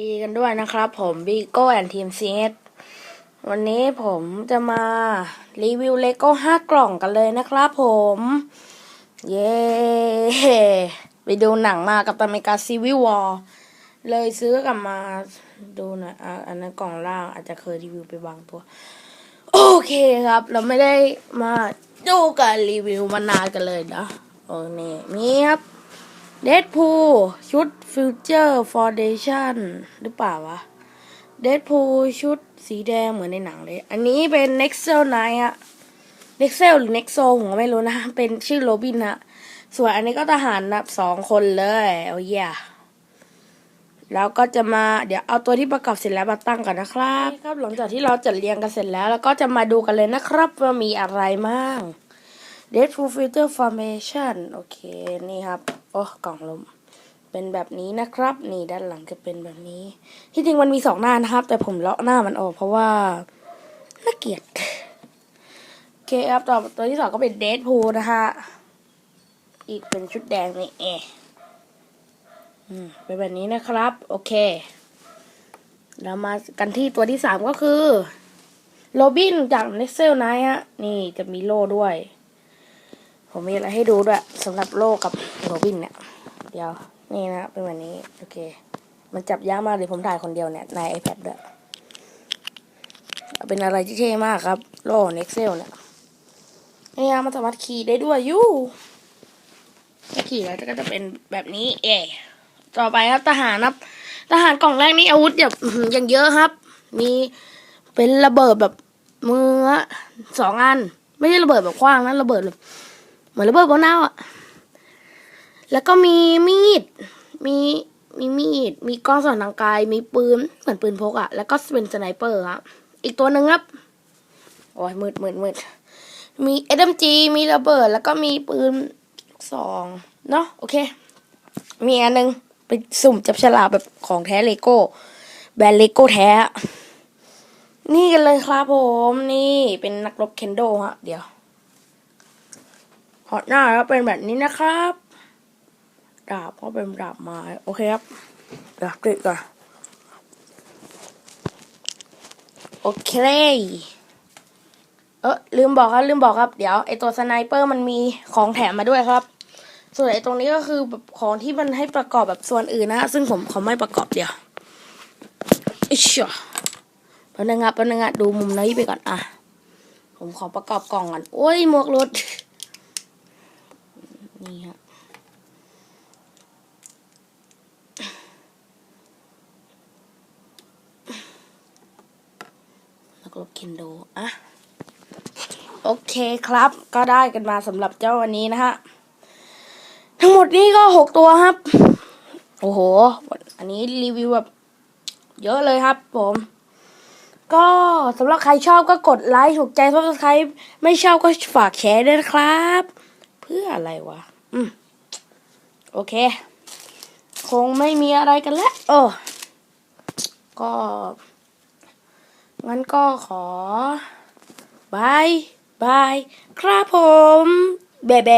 ดีกันด้วยนะครับ ผมบีโก้แอนทีมซีเอสวันนี้ผมจะมา รีวิวเลโก้ห้ากล่องกันเลยนะครับผม เย้ไปดูหนังมากับตเมกาซีวิวอลเลยซื้อกลับมาดูหนะอันนั้นกล่องล่างอาจจะเคยรีวิวไปบางตัว โอเคครับ เราไม่ได้มาดูการรีวิวมานานกันเลยนะโอ้นี่มีครับ เดดพูชุดฟิวเจอร์ฟอร์เดชั่นหรือเปล่าวะเดดพูชุดสีแดงเหมือนในหนังเลย อันนี้เป็น Nexel Knight อะ Nexel หรือ Nexo ผมก็ไม่รู้นะ เป็นชื่อโรบินฮะ ส่วนอันนี้ก็ทหารนะสองคนเลยโอ้ยแล้วก็จะมาเดี๋ยวเอาตัวที่ประกอบเสร็จแล้วมาตั้งกันนะครับครับหลังจากที่เราจัดเรียงกันเสร็จแล้วแล้วก็จะมาดูกันเลยนะครับ ว่ามีอะไรบ้าง Deadpool Filter Formation โอเค นี่ครับ โอ้กล่องลมเป็นแบบนี้นะครับ นี่ด้านหลังจะเป็นแบบนี้ ที่จริงมันมีสองหน้านะครับ แต่ผมเลาะหน้ามันออกเพราะว่าน่าเกลียดโอเคครับต่อตัวที่สองก็เป็น Deadpool นะฮะอีกเป็นชุดแดงนี่เออืมเป็นแบบนี้นะครับ โอเคเรามากันที่ตัวที่สามก็คือโรบินจาก Nexel Knight ฮะ นี่จะมีโล่ด้วย ผมมีอะไรให้ดูด้วยสำหรับโลกกับโรบินเนี่ย เดี๋ยวนี่นะเป็นแบบนี้โอเค มันจับยากมากเลยผมถ่ายคนเดียวเนี่ยใน iPad ด้วยเป็นอะไรที่เท่มากครับ โล่เน็กเซลเนี่ยนี่นะมันสามารถขี่ได้ด้วยยูถ้าขี่แล้วก็จะเป็นแบบนี้ เอต่อไปครับทหารครับทหารกล่องแรกนี่อาวุธแบบอย่างเยอะครับ มีเป็นระเบิดแบบมือสองอัน ไม่ใช่ระเบิดแบบคว้างนะระเบิดแบบ เหมือนระเบิดบนหน้าอะ แล้วก็มีมีด มีมีมีด มีกล้องส่องทางไกลมีปืน เหมือนปืนพกอะ แล้วก็เป็นสไนเปอร์ครับ อีกตัวหนึ่งครับ โอ้ยมืดมืดมืดมี SMG มีระเบิด แล้วก็มีปืนลูกซองเนาะโอเค มีอันหนึ่งไปสุ่มจับฉลากแบบของแท้เลโก้ แบรนด์เลโก้แท้ นี่กันเลยครับผม นี่เป็นนักรบเคนโดฮะ เดี๋ยว หอหน้าแล้วเป็นแบบนี้นะครับดาบก็เป็นดาบไม้โอเคครับดี๋ยวกรีดก่อนโอเค เออลืมบอกครับลืมบอกครับ เดี๋ยวไอตัวสไนเปอร์มันมีของแถมมาด้วยครับ ส่วนไอตรงนี้ก็คือแบบของที่มันให้ประกอบแบบส่วนอื่นนะ ซึ่งผมเขาไม่ประกอบเดี๋ยวอิชะแป๊บนึงครับแป๊บนึงครับดูมุมนี้ไปก่อนอะ ผมขอประกอบกล่องก่อน โอ้ยหมวกรถ นี่ฮะนักรบเคนโดอะโอเคครับ ก็ได้กันมาสำหรับเจ้าวันนี้นะฮะ ทั้งหมดนี้ก็หกตัวครับ โอ้โห อันนี้รีวิวแบบเยอะเลยครับผม ก็สำหรับใครชอบก็กดไลค์ถูกใจซับสไครต์ไม่ชอบก็ฝากแชร์ด้วยนะครับ เพื่ออะไรวะ อืมโอเค คงไม่มีอะไรกันแล้วเออก็งั้นก็ขอบาย บาย ครับผม แบแบ